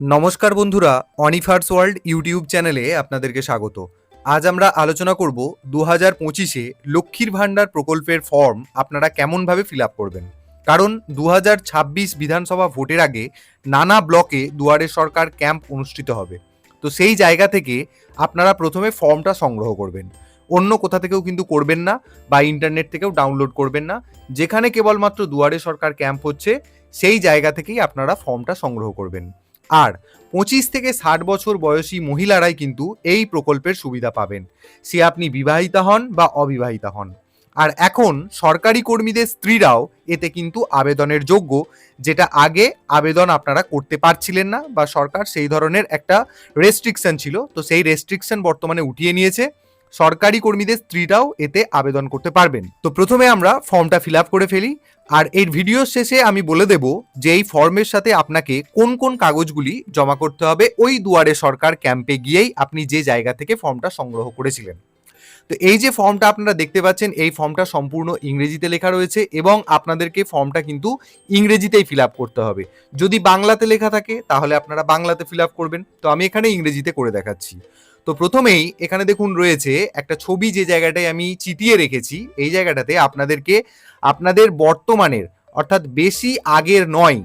নমস্কার বন্ধুরা অনিফার্স world YouTube চ্যানেলে আপনাদেরকে স্বাগত। আজ আমরা আলোচনা করব দু হাজার পঁচিশে লক্ষ্মীর ভাণ্ডার প্রকল্পের ফর্ম আপনারা কেমনভাবে ফিল আপ করবেন। কারণ দু হাজার ছাব্বিশ বিধানসভা ভোটের আগে নানা ব্লকে দুয়ারে সরকার ক্যাম্প অনুষ্ঠিত হবে। তো সেই জায়গা থেকে আপনারা প্রথমে ফর্মটা সংগ্রহ করবেন। অন্য কোথা থেকেও কিন্তু করবেন না বা ইন্টারনেট থেকেও ডাউনলোড করবেন না। যেখানে কেবলমাত্র দুয়ারে সরকার ক্যাম্প হচ্ছে, সেই জায়গা থেকেই আপনারা ফর্মটা সংগ্রহ করবেন। আর পঁচিশ থেকে ষাট বছর বয়সী মহিলারাই কিন্তু এই প্রকল্পের সুবিধা পাবেন। সে আপনি বিবাহিতা হন বা অবিবাহিতা হন। আর এখন সরকারি কর্মীদের স্ত্রীরাও এতে কিন্তু আবেদনের যোগ্য, যেটা আগে আবেদন আপনারা করতে পারছিলেন না বা সরকার সেই ধরনের একটা রেস্ট্রিকশন ছিল। তো সেই রেস্ট্রিকশন বর্তমানে উঠিয়ে নিয়েছে। সরকারি কর্মীদের স্ত্রীরাও এতে আবেদন করতে পারবেন। তো প্রথমে আমরা ফর্মটা ফিল করে ফেলি। আর এর ভিডিও শেষে আমি বলে দেব যে এই ফর্মের সাথে আপনাকে কোন কোন কাগজগুলি জমা করতে হবে ওই দুয়ারে সরকার ক্যাম্পে গিয়েই আপনি যে জায়গা থেকে ফর্মটা সংগ্রহ করেছিলেন। তো এই যে ফর্মটা আপনারা দেখতে পাচ্ছেন, এই ফর্মটা সম্পূর্ণ ইংরেজিতে লেখা রয়েছে এবং আপনাদেরকে ফর্মটা কিন্তু ইংরেজিতেই ফিল করতে হবে। যদি বাংলাতে লেখা থাকে, তাহলে আপনারা বাংলাতে ফিল করবেন। তো আমি এখানে ইংরেজিতে করে দেখাচ্ছি। তো প্রথমেই এখানে দেখুন রয়েছে একটা ছবি যে জায়গাটায় আমি চিটিয়ে রেখেছি, এই জায়গাটাতে আপনাদেরকে আপনাদের বর্তমানের, অর্থাৎ বেশি আগের নয়,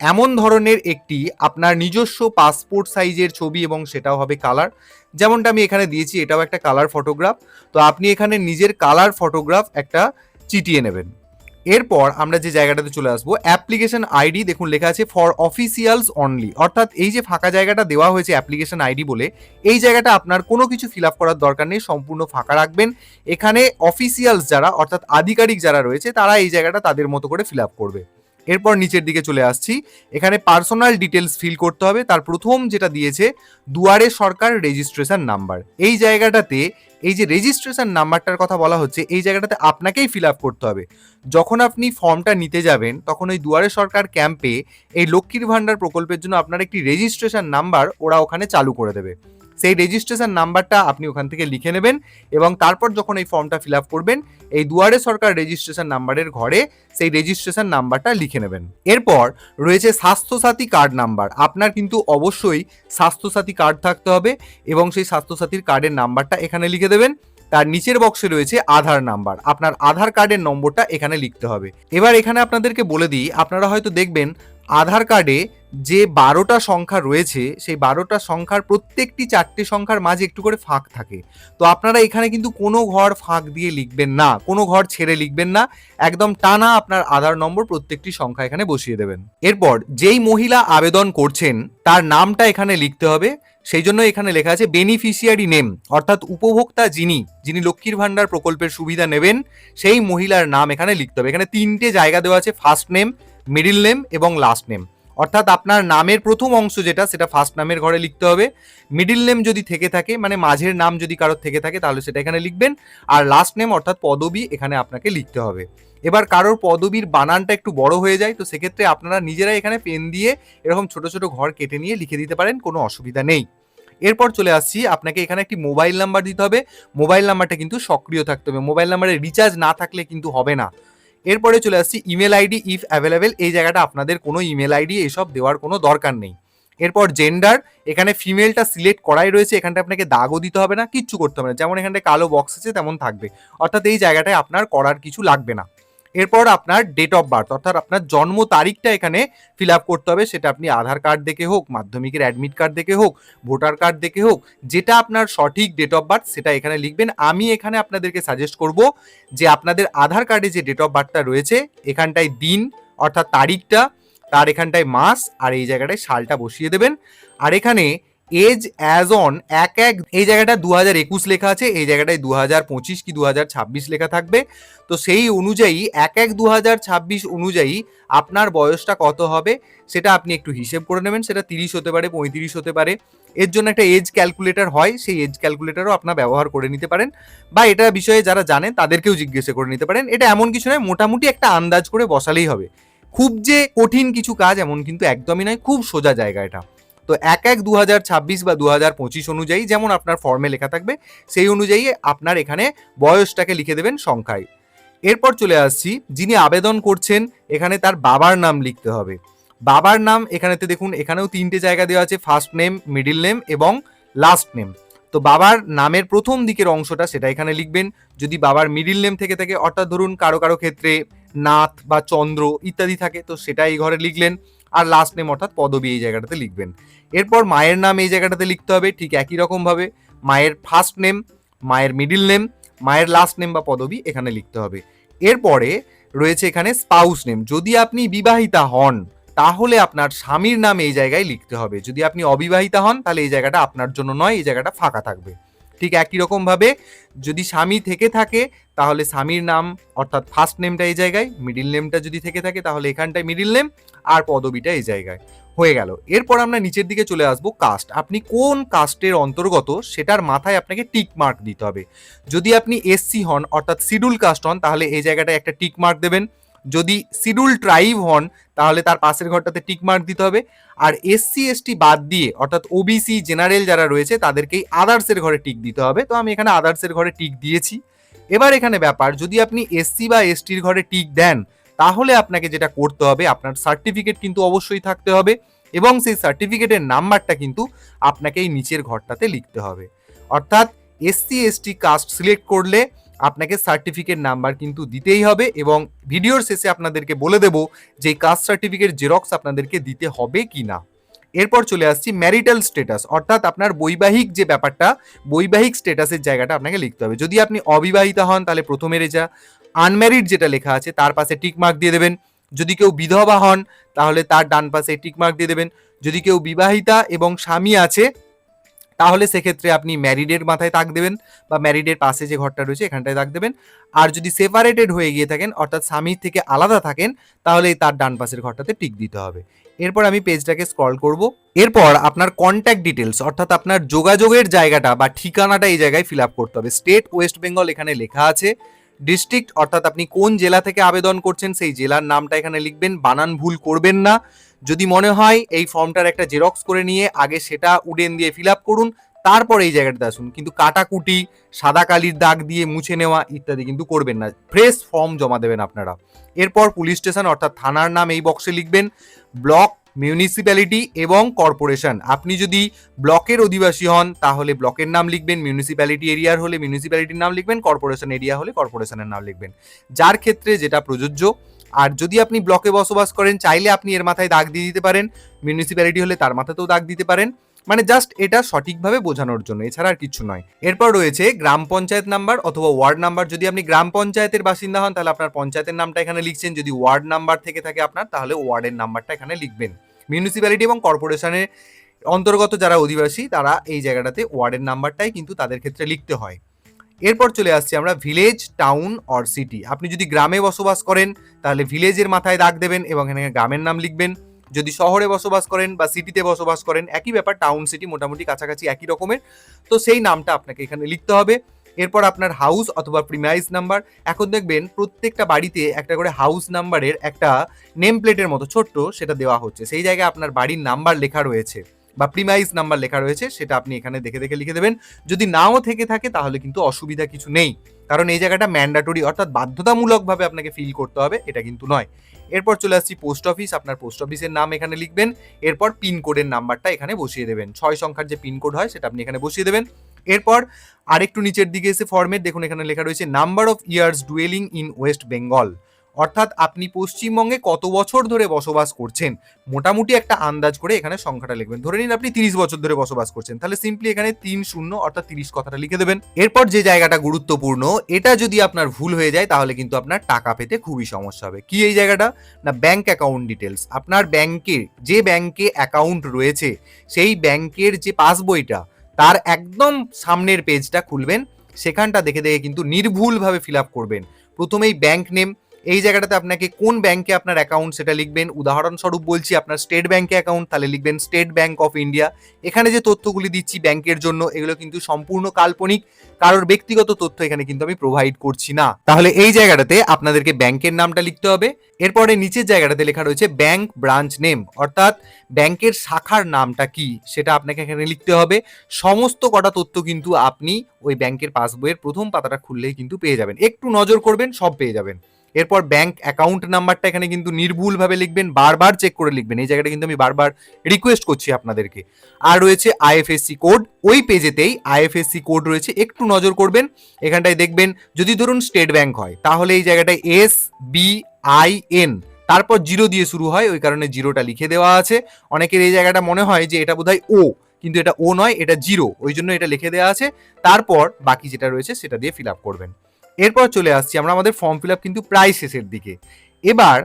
এমন ধরনের একটি আপনার নিজস্ব পাসপোর্ট সাইজের ছবি এবং সেটাও হবে কালার যেমনটা আমি এখানে দিয়েছি, এটাও একটা কালার ফটোগ্রাফ তো আপনি এখানে নিজের কালার ফটোগ্রাফ একটা চিটিয়ে নেবেন। এরপর আমরা যে জায়গাটাতে চলে আসব অ্যাপ্লিকেশন আইডি দেখুন লেখা আছে ফর অফিসিয়ালস অনলি অর্থাৎ এই যে ফাঁকা জায়গাটা দেওয়া হয়েছে অ্যাপ্লিকেশন আইডি বলে, এই জায়গাটা আপনার কোনো কিছু ফিল আপ করার দরকার নেই, সম্পূর্ণ ফাঁকা রাখবেন। এখানে অফিসিয়ালস যারা, অর্থাৎ আধিকারিক যারা রয়েছে, তারা এই জায়গাটা তাদের মতো করে ফিল আপ করবে। এরপর নিচের দিকে চলে আসছি। এখানে পার্সোনাল ডিটেলস ফিল করতে হবে। তার প্রথম যেটা দিয়েছে, দুয়ারে সরকার রেজিস্ট্রেশন নাম্বার এই জায়গাটাতে, এই যে রেজিস্ট্রেশন নাম্বারটার কথা বলা হচ্ছে, এই জায়গাটাতে আপনাকেই ফিল আপ করতে হবে। যখন আপনি ফর্মটা নিতে যাবেন, তখন ওই দুয়ারে সরকার ক্যাম্পে এই লক্ষ্মীর ভাণ্ডার প্রকল্পের জন্য আপনার একটি রেজিস্ট্রেশন নাম্বার ওরা ওখানে চালু করে দেবে। সেই রেজিস্ট্রেশন নাম্বারটা আপনি ওখান থেকে লিখে নেবেন এবং তারপর যখন এই ফর্মটা ফিল আপ করবেন, এই দুয়ারে সরকার রেজিস্ট্রেশন নাম্বারের ঘরে সেই রেজিস্ট্রেশন নাম্বারটা লিখে নেবেন। এরপর রয়েছে স্বাস্থ্যসাথী কার্ড নাম্বার আপনার কিন্তু অবশ্যই স্বাস্থ্যসাথী কার্ড থাকতে হবে এবং সেই স্বাস্থ্যসাথীর কার্ডের নাম্বারটা এখানে লিখে দেবেন। তার নিচের বক্সে রয়েছে আধার নাম্বার আপনার আধার কার্ডের নম্বরটা এখানে লিখতে হবে। এবার এখানে আপনাদেরকে বলে দিই, আপনারা হয়তো দেখবেন, আধার কার্ডে যে বারোটা সংখ্যা রয়েছে, সেই বারোটা সংখ্যার প্রত্যেকটি চারটে সংখ্যার মাঝে একটু করে ফাঁক থাকে। তো আপনারা এখানে কিন্তু কোনো ঘর ফাঁক দিয়ে লিখবেন না, কোনো ঘর ছেড়ে লিখবেন না। একদম টানা আপনার আধার নম্বর প্রত্যেকটি সংখ্যা এখানে বসিয়ে দেবেন। এরপর যেই মহিলা আবেদন করছেন, তার নামটা এখানে লিখতে হবে। সেই জন্য এখানে লেখা আছে বেনিফিশিয়ারি নেম অর্থাৎ উপভোক্তা যিনি যিনি লক্ষ্মীর ভাণ্ডার প্রকল্পের সুবিধা নেবেন, সেই মহিলার নাম এখানে লিখতে হবে। এখানে তিনটে জায়গা দেওয়া আছে ফার্স্ট নেম মিডিল নেম এবং লাস্ট নেম অর্থাৎ আপনার নামের প্রথম অংশ যেটা, সেটা ফার্স্ট নামের ঘরে লিখতে হবে। মিডিল নেম যদি থেকে থাকে মানে মাঝের নাম যদি কারোর থেকে থাকে, তাহলে সেটা এখানে লিখবেন। আর লাস্ট নেম অর্থাৎ পদবি এখানে আপনাকে লিখতে হবে। এবার কারোর পদবীর বানানটা একটু বড় হয়ে যায়, তো সেক্ষেত্রে আপনারা নিজেরাই এখানে পেন দিয়ে এরকম ছোট ছোট ঘর কেটে নিয়ে লিখে দিতে পারেন, কোনো অসুবিধা নেই। এরপর চলে আসছি, আপনাকে এখানে একটি মোবাইল নাম্বার দিতে হবে। মোবাইল নাম্বারটা কিন্তু সক্রিয় থাকতে হবে। মোবাইল নাম্বারে রিচার্জ না থাকলে কিন্তু হবে না। এরপরে চলে আসছি ইমেল আইডি ইফ অ্যাভেলেবেল এই জায়গাটা আপনাদের কোনো ইমেল আইডি এসব দেওয়ার কোনো দরকার নেই। এরপর জেন্ডার এখানে ফিমেলটা সিলেক্ট করাই রয়েছে এখানটা আপনাকে দাগও দিতে হবে না, কিচ্ছু করতে হবে না। যেমন এখানটা কালো বক্স আছে, তেমন থাকবে। অর্থাৎ এই জায়গাটায় আপনার করার কিছু লাগবে না। এরপর আপনার ডেট অফ বার্থ অর্থাৎ আপনার জন্ম তারিখটা এখানে ফিল আপ করতে হবে। সেটা আপনি আধার কার্ড দেখে হোক, মাধ্যমিকের অ্যাডমিট কার্ড দেখে হোক ভোটার কার্ড দেখে হোক, যেটা আপনার সঠিক ডেট অফ বার্থ সেটা এখানে লিখবেন। আমি এখানে আপনাদেরকে সাজেস্ট করব যে আপনাদের আধার কার্ডে যে ডেট অফ বার্থটা রয়েছে, এখানটায় দিন, অর্থাৎ তারিখটা, তার এখানটায় মাস, আর এই জায়গাটায় সালটা বসিয়ে দেবেন। আর এখানে এজ অ্যাজ অন এক এক, এই জায়গাটা দু হাজার একুশ লেখা আছে, এই জায়গাটায় দু হাজার পঁচিশ কি দু হাজার ছাব্বিশ লেখা থাকবে। তো সেই অনুযায়ী, এক এক দু হাজার ছাব্বিশ অনুযায়ী আপনার বয়সটা কত হবে, সেটা আপনি একটু হিসেব করে নেবেন, সেটা তিরিশ হতে পারে, পঁয়ত্রিশ হতে পারে। এর জন্য একটা এজ ক্যালকুলেটর হয়, সেই এজ ক্যালকুলেটরও আপনার ব্যবহার করে নিতে পারেন। বা এটা বিষয়ে যারা জানেন, তাদেরকেও জিজ্ঞেস করে নিতে পারেন। এটা এমন কিছু নয়, মোটামুটি একটা আন্দাজ করে বসালেই হবে। খুব যে কঠিন কিছু কাজ, এমন কিন্তু একদমই নয়, খুব সোজা জায়গা এটা। তো এক এক দু বা দু হাজার পঁচিশ অনুযায়ী যেমন আপনার ফর্মে লেখা থাকবে, সেই অনুযায়ী আপনার এখানে বয়সটাকে লিখে দেবেন সংখ্যায়। এরপর চলে আসছি, যিনি আবেদন করছেন, এখানে তার বাবার নাম লিখতে হবে। বাবার নাম এখানেতে দেখুন, এখানেও তিনটে জায়গা দেওয়া আছে ফার্স্ট নেম মিডিল নেম এবং লাস্ট নেম তো বাবার নামের প্রথম দিকের অংশটা সেটা এখানে লিখবেন। যদি বাবার মিডিল নেম থেকে থাকে, অর্থাৎ ধরুন কারও কারও ক্ষেত্রে নাথ বা চন্দ্র ইত্যাদি থাকে, তো সেটা এই ঘরে লিখলেন। আর লাস্ট নেম অর্থাৎ পদবী এই জায়গাটাতে লিখবেন। এরপর মায়ের নাম এই জায়গাটাতে লিখতে হবে, ঠিক একই রকমভাবে মায়ের ফার্স্ট নেম মায়ের মিডিল নেম মায়ের লাস্ট নেম বা পদবী এখানে লিখতে হবে। এরপরে রয়েছে এখানে স্পাউস নেম যদি আপনি বিবাহিতা হন, তাহলে আপনার স্বামীর নাম এই জায়গায় লিখতে হবে। যদি আপনি অবিবাহিতা হন, তাহলে এই জায়গাটা আপনার জন্য নয়, এই জায়গাটা ফাঁকা থাকবে। ঠিক একই রকম ভাবে যদি স্বামী থেকে থাকে, তাহলে স্বামীর নাম অর্থাৎ ফার্স্ট নেমটা এই জায়গায় মিডিল নেমটা যদি থেকে থাকে, তাহলে এখানটায় মিডিল নেম আর পদবিটা এই জায়গায়। হয়ে গেল। এরপর আমরা নিচের দিকে চলে আসব কাস্ট আপনি কোন কাস্টের অন্তর্গত সেটার মাথায় আপনাকে টিক মার্ক দিতে হবে। যদি আপনি এসসি হন, অর্থাৎ শিডিউল কাস্ট হন, তাহলে এই জায়গাটায় একটা টিক মার্ক দেবেন। যদি শিডিউল ট্রাইব হন, তাহলে তার পাশের ঘরটাতে টিক মার্ক দিতে হবে। আর এসসি এসটি বাদ দিয়ে, অর্থাৎ ওবিসি জেনারেল যারা রয়েছে, তাদেরকেই আদার্সের ঘরে টিক দিতে হবে। তো আমি এখানে আদার্সের ঘরে টিক দিয়েছি। এবার এখানে ব্যাপার, যদি আপনি এসসি বা এসটির ঘরে টিক দেন তাহলে আপনাকে যেটা করতে হবে, আপনার সার্টিফিকেট কিন্তু অবশ্যই থাকতে হবে এবং সেই সার্টিফিকেটের নাম্বারটা কিন্তু আপনাকে এই নিচের ঘরটাতে লিখতে হবে। অর্থাৎ এসসি এসটি কাস্ট সিলেক্ট করলে আপনাকে সার্টিফিকেট নাম্বার কিন্তু দিতেই হবে এবং ভিডিওর শেষে আপনাদেরকে বলে দেব যে কাস্ট সার্টিফিকেট জেরক্স আপনাদেরকে দিতে হবে কি না। এরপর চলে আসছি ম্যারিটাল স্ট্যাটাস অর্থাৎ আপনার বৈবাহিক যে ব্যাপারটা, বৈবাহিক স্ট্যাটাসের জায়গাটা আপনাকে লিখতে হবে। যদি আপনি অবিবাহিতা হন তাহলে প্রথমে রেজা আনম্যারিড যেটা লেখা আছে, তার পাশে টিকমার্ক দিয়ে দেবেন। যদি কেউ বিধবা হন, তাহলে তার ডান পাশে টিকমার্ক দিয়ে দেবেন। যদি কেউ বিবাহিতা এবং স্বামী আছে, তাহলে সেক্ষেত্রে আপনি ম্যারিডের মাথায় তাক দেবেন বা ম্যারিডের পাশে যে ঘরটা রয়েছে, এখানটায় তাক দেবেন। আর যদি সেপারেটেড হয়ে গিয়ে থাকেন, অর্থাৎ স্বামীর থেকে আলাদা থাকেন, তাহলে তার ডান পাশের ঘরটাতে টিক দিতে হবে। এরপর আমি পেজটাকে স্ক্রল করব। এরপর আপনার কন্ট্যাক্ট ডিটেলস অর্থাৎ আপনার যোগাযোগের জায়গাটা বা ঠিকানাটা এই জায়গায় ফিল আপ করতে হবে। স্টেট ওয়েস্ট বেঙ্গল এখানে লেখা আছে। ডিস্ট্রিক্ট অর্থাৎ আপনি কোন জেলা থেকে আবেদন করছেন, সেই জেলার নামটা এখানে লিখবেন, বানান ভুল করবেন না। যদি মনে হয় এই ফর্মটার একটা জেরক্স করে নিয়ে আগে সেটা উডেন দিয়ে ফিল আপ করুন, তারপর এই জায়গাটাতে আসুন। কিন্তু কাটাকুটি, সাদা কালির দাগ দিয়ে মুছে নেওয়া ইত্যাদি কিন্তু করবেন না। ফ্রেশ ফর্ম জমা দেবেন আপনারা। এরপর পুলিশ স্টেশন, অর্থাৎ থানার নাম এই বক্সে লিখবেন। ব্লক মিউনিসিপ্যালিটি এবং কর্পোরেশন আপনি যদি ব্লকের অধিবাসী হন, তাহলে ব্লকের নাম লিখবেন মিউনিসিপ্যালিটি এরিয়ার হলে মিউনিসিপ্যালিটির নাম লিখবেন কর্পোরেশন এরিয়া হলে কর্পোরেশনের নাম লিখবেন। যার ক্ষেত্রে যেটা প্রযোজ্য, আর যদি আপনি ব্লকে বসবাস করেন, চাইলে আপনি এর মাথায় দাগ দিয়ে দিতে পারেন মিউনিসিপ্যালিটি হলে তার মাথাতেও দাগ দিতে পারেন। মানে জাস্ট এটা সঠিকভাবে বোঝানোর জন্য, এছাড়া আর কিছু নয়। এরপর রয়েছে গ্রাম পঞ্চায়েত নাম্বার অথবা ওয়ার্ড নাম্বার। যদি আপনি গ্রাম পঞ্চায়েতের বাসিন্দা হন, তাহলে আপনার পঞ্চায়েতের নামটা এখানে লিখছেন। যদি ওয়ার্ড নাম্বার থেকে থাকে আপনার, তাহলে ওয়ার্ডের নাম্বারটা এখানে লিখবেন। মিউনিসিপ্যালিটি এবং কর্পোরেশনের অন্তর্গত যারা অধিবাসী, তারা এই জায়গাটাতে ওয়ার্ডের নাম্বারটাই কিন্তু তাদের ক্ষেত্রে লিখতে হয়। এরপর চলে আসছি আমরা ভিলেজ টাউন অর সিটি আপনি যদি গ্রামে বসবাস করেন, তাহলে ভিলেজের মাথায় দাগ দেবেন এবং এখানে গ্রামের নাম লিখবেন। যদি শহরে বসবাস করেন বা সিটিতে বসবাস করেন, একই ব্যাপার টাউন সিটি মোটামুটি কাছাকাছি একই রকমের। তো সেই নামটা আপনাকে এখানে লিখতে হবে। এরপর আপনার হাউস অথবা প্রিমাইজ নাম্বার এখন দেখবেন প্রত্যেকটা বাড়িতে একটা করে হাউস নাম্বারের একটা নেম প্লেটের মতো ছোট্ট সেটা দেওয়া হচ্ছে। সেই জায়গায় আপনার বাড়ির নাম্বার লেখা রয়েছে বা প্রিমাইজ নাম্বার লেখা রয়েছে, সেটা আপনি এখানে দেখে দেখে লিখে দেবেন। যদি নাও থেকে থাকে তাহলে কিন্তু অসুবিধা কিছু নেই। কারণ এই জায়গাটা ম্যান্ডাটরি অর্থাৎ বাধ্যতামূলকভাবে আপনাকে ফিল করতে হবে, এটা কিন্তু নয়। এরপর চলে আসছি পোস্ট অফিস আপনার পোস্ট অফিসের নাম এখানে লিখবেন। এরপর পিনকোডের নাম্বারটা এখানে বসিয়ে দেবেন। ছয় সংখ্যার যে পিনকোড হয়, সেটা আপনি এখানে বসিয়ে দেবেন। এরপর আরেকটু নিচের দিকে এসে ফর্মেট দেখুন এখানে লেখা রয়েছে number of years dwelling in West Bengal অর্থাৎ আপনি পশ্চিমবঙ্গে কত বছর ধরে বসবাস করছেন? মোটামুটি একটা আন্দাজ করে এখানে সংখ্যাটা লিখবেন। ধরে নিন আপনি তিরিশ বছর ধরে বসবাস করছেন, তাহলে সিম্পলি এখানে তিন শূন্য অর্থাৎ তিরিশ কথাটা লিখে দেবেন। এরপর যে জায়গাটা গুরুত্বপূর্ণ, এটা যদি আপনার ভুল হয়ে যায়, তাহলে কিন্তু আপনার টাকা পেতে খুবই সমস্যা হবে। কি এই জায়গাটা? না ব্যাংক অ্যাকাউন্ট ডিটেলস আপনার ব্যাংকে যে ব্যাংকে অ্যাকাউন্ট রয়েছে, সেই ব্যাংকের যে পাসবইটা তার একদম সামনের পেজটা খুলবেন, সেখানটা দেখে দেখে কিন্তু নির্ভুলভাবে ফিল আপ করবেন। প্রথমেই ব্যাংক নেম এই জায়গাটাতে আপনাকে কোন ব্যাংকে আপনার অ্যাকাউন্ট সেটা লিখবেন? উদাহরণস্বরূপ বলছি, আপনার স্টেট ব্যাংকে অ্যাকাউন্ট তাহলে লিখবেন স্টেট ব্যাংক অফ ইন্ডিয়া এখানে যে তথ্যগুলি দিচ্ছি ব্যাংকের জন্য, এগুলো কিন্তু সম্পূর্ণ কাল্পনিক। কারোর ব্যক্তিগত তথ্য এখানে কিন্তু আমি প্রোভাইড করছি না। তাহলে এই জায়গাটাতে আপনাদেরকে ব্যাংকের নামটা লিখতে হবে। এরপরে নিচের জায়গাটাতে লেখা রয়েছে ব্যাংক ব্রাঞ্চ নেম অর্থাৎ ব্যাংকের শাখার নামটা কি, সেটা আপনাকে এখানে লিখতে হবে। সমস্ত কটা তথ্য কিন্তু আপনি ওই ব্যাংকের পাসবইয়ের প্রথম পাতাটা খুললেই কিন্তু পেয়ে যাবেন। একটু নজর করবেন, সব পেয়ে যাবেন। এরপর ব্যাংক অ্যাকাউন্ট নাম্বারটা এখানে কিন্তু নির্ভুলভাবে লিখবেন, বারবার চেক করে লিখবেন। এই জায়গাটা কিন্তু আমি বারবার রিকোয়েস্ট করছি আপনাদেরকে। আর রয়েছে আইএফএসসি কোড ওই পেজেতেই আইএফএসসি কোড রয়েছে। একটু নজর করবেন, এখানটায় দেখবেন যদি ধরুন স্টেট ব্যাংক হয়, তাহলে এই জায়গাটায় এস বি আই এন তারপর জিরো দিয়ে শুরু হয়, ওই কারণে জিরোটা লিখে দেওয়া আছে। অনেকের এই জায়গাটা মনে হয় যে এটা বোধহয় ও কিন্তু এটা ও নয়, এটা জিরো ওই জন্য এটা লিখে দেওয়া আছে। তারপর বাকি যেটা রয়েছে, সেটা দিয়ে ফিল আপ করবেন। এরপর চলে আসছি আমরা আমাদের ফর্ম ফিল আপ কিন্তু প্রায় শেষের দিকে। এবার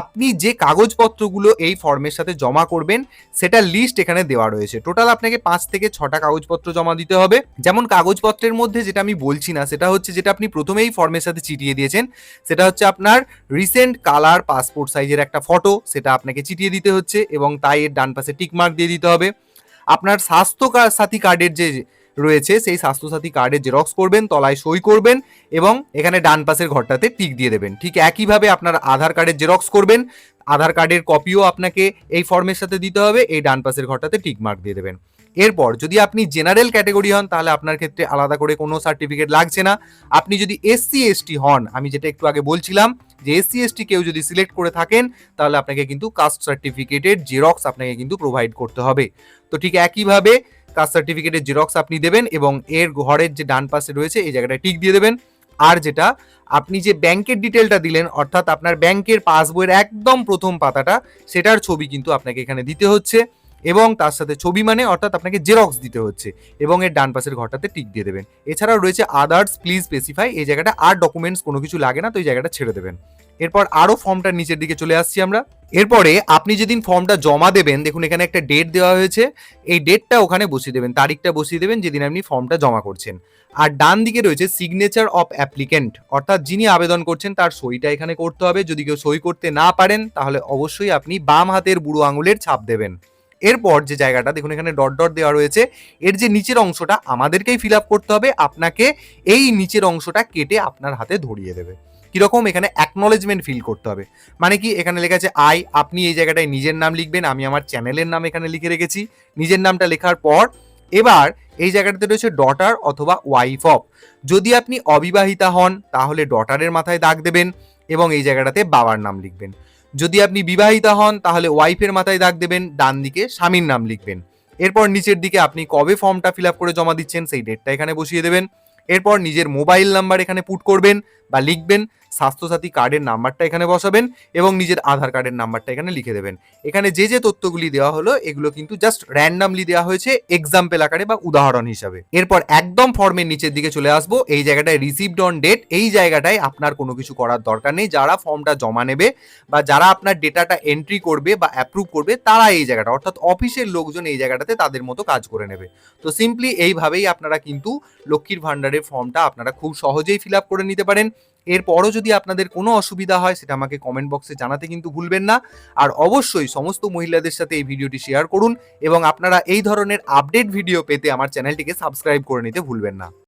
আপনি যে কাগজপত্রগুলো এই ফর্মের সাথে জমা করবেন, সেটা লিস্ট এখানে দেওয়া রয়েছে। টোটাল আপনাকে পাঁচ থেকে ছটা কাগজপত্র জমা দিতে হবে। যেমন কাগজপত্রের মধ্যে যেটা আমি বলছি না, সেটা হচ্ছে যেটা আপনি প্রথমেই ফর্মের সাথে চিটিয়ে দিয়েছেন, সেটা হচ্ছে আপনার রিসেন্ট কালার পাসপোর্ট সাইজের একটা ফটো সেটা আপনাকে চিটিয়ে দিতে হচ্ছে এবং তাই এর ডান পাশে টিক মার্ক দিয়ে দিতে হবে। আপনার স্বাস্থ্য সাথী কার্ডের যে রয়েছে, সেই স্বাস্থ্যসাথী কার্ডের জেরক্স করবেন, তলায় সই করবেন এবং এখানে ডান পাশের ঘরটাতে টিক দিয়ে দেবেন। ঠিক একইভাবে আপনার আধার কার্ডের জেরক্স করবেন, আধার কার্ডের কপিও আপনাকে এই ফর্মের সাথে দিতে হবে, এই ডান পাশের ঘরটাতে টিক মার্ক দিয়ে দেবেন। এরপর যদি আপনি জেনারেল ক্যাটাগরি হন, তাহলে আপনার ক্ষেত্রে আলাদা করে কোনো সার্টিফিকেট লাগছে না। আপনি যদি এসসি এসটি হন, আমি যেটা একটু আগে বলছিলাম যে এসসি এসটি কেউ যদি সিলেক্ট করে থাকেন, তাহলে আপনাকে কিন্তু কাস্ট সার্টিফিকেটের জেরক্স আপনাকে কিন্তু প্রোভাইড করতে হবে। তো ঠিক একইভাবে কাস্ট সার্টিফিকেটের জেরক্স আপনি দেবেন এবং এর ঘরের যে ডান পাশে রয়েছে, এই জায়গাটা টিক দিয়ে দেবেন। আর যেটা, আপনি যে ব্যাংকের ডিটেলটা দিলেন, অর্থাৎ আপনার ব্যাংকের পাসবইয়ের একদম প্রথম পাতাটা, সেটার ছবি কিন্তু আপনাকে এখানে দিতে হচ্ছে এবং তার সাথে ছবি মানে অর্থাৎ আপনাকে জেরক্স দিতে হচ্ছে এবং এর ডান পাশের ঘরটাতে টিক দিয়ে দেবেন। এছাড়াও রয়েছে আদার্স প্লিজ স্পেসিফাই এই জায়গাটা আর ডকুমেন্টস কোনো কিছু লাগে না, তো এই জায়গাটা ছেড়ে দেবেন। এরপর আরও ফর্মটার নিচের দিকে চলে আসছি আমরা। এরপরে আপনি যেদিন ফর্মটা জমা দেবেন, দেখুন এখানে একটা ডেট দেওয়া হয়েছে, এই ডেটটা ওখানে বসিয়ে দেবেন, তারিখটা বসিয়ে দেবেন যেদিন আপনি ফর্মটা জমা করছেন। আর ডান দিকে রয়েছে সিগনেচার অফ অ্যাপ্লিকেন্ট অর্থাৎ যিনি আবেদন করছেন তার সইটা এখানে করতে হবে, যদি কেউ সই করতে না পারেন, তাহলে অবশ্যই আপনি বাম হাতের বুড়ো আঙুলের ছাপ দেবেন। এরপর যে জায়গাটা, দেখুন এখানে ডট ডট দেওয়া রয়েছে, এর যে নিচের অংশটা, আমাদেরকেই ফিল আপ করতে হবে, আপনাকে এই নিচের অংশটা কেটে আপনার হাতে ধরিয়ে দেবে। কীরকম এখানে অ্যাকনোলেজমেন্ট ফিল করতে হবে। মানে কি, এখানে লেখা আছে আই আপনি এই জায়গাটায় নিজের নাম লিখবেন, আমি আমার চ্যানেলের নাম এখানে লিখে রেখেছি। নিজের নামটা লেখার পর, এবার এই জায়গাটাতে রয়েছে ডটার অথবা ওয়াইফ অফ যদি আপনি অবিবাহিতা হন, তাহলে ডটারের মাথায় দাগ দেবেন এবং এই জায়গাটাতে বাবার নাম লিখবেন। যদি আপনি বিবাহিতা হন, তাহলে ওয়াইফের মাথায় দাগ দেবেন, ডান দিকে স্বামীর নাম লিখবেন। এরপর নিচের দিকে আপনি কবে ফর্মটা ফিল আপ করে জমা দিচ্ছেন, সেই ডেটটা এখানে বসিয়ে দেবেন। এরপর নিজের মোবাইল নাম্বার এখানে পুট করবেন বা লিখবেন, স্বাস্থ্যসাথী কার্ডের নাম্বারটা এখানে বসাবেন এবং নিজের আধার কার্ডের নাম্বারটা এখানে লিখে দেবেন। এখানে যে যে তথ্যগুলি দেওয়া হলো, এগুলো কিন্তু জাস্ট র্যান্ডামলি দেওয়া হয়েছে এক্সাম্পল আকারে বা উদাহরণ হিসাবে। এরপর একদম ফর্মের নিচের দিকে চলে আসব। এই জায়গাটায় রিসিভড অন ডেট এই জায়গাটায় আপনার কোনো কিছু করার দরকার নেই। যারা ফর্মটা জমা নেবে বা যারা আপনার ডেটাটা এন্ট্রি করবে বা অ্যাপ্রুভ করবে, তারা এই জায়গাটা, অর্থাৎ অফিসের লোকজন এই জায়গাটাতে তাদের মতো কাজ করে নেবে। তো সিম্পলি এইভাবেই আপনারা কিন্তু লক্ষ্মীর ভাণ্ডারের ফর্মটা আপনারা খুব সহজেই ফিল আপ করে নিতে পারেন। এরপরও যদি আপনাদের কোনো অসুবিধা হয়, সেটা আমাকে কমেন্ট বক্সে জানাতে কিন্তু ভুলবেন না। আর অবশ্যই সমস্ত মহিলাদের সাথে এই ভিডিওটি শেয়ার করুন এবং আপনারা এই ধরনের আপডেট ভিডিও পেতে আমার চ্যানেলটিকে সাবস্ক্রাইব করে নিতে ভুলবেন না।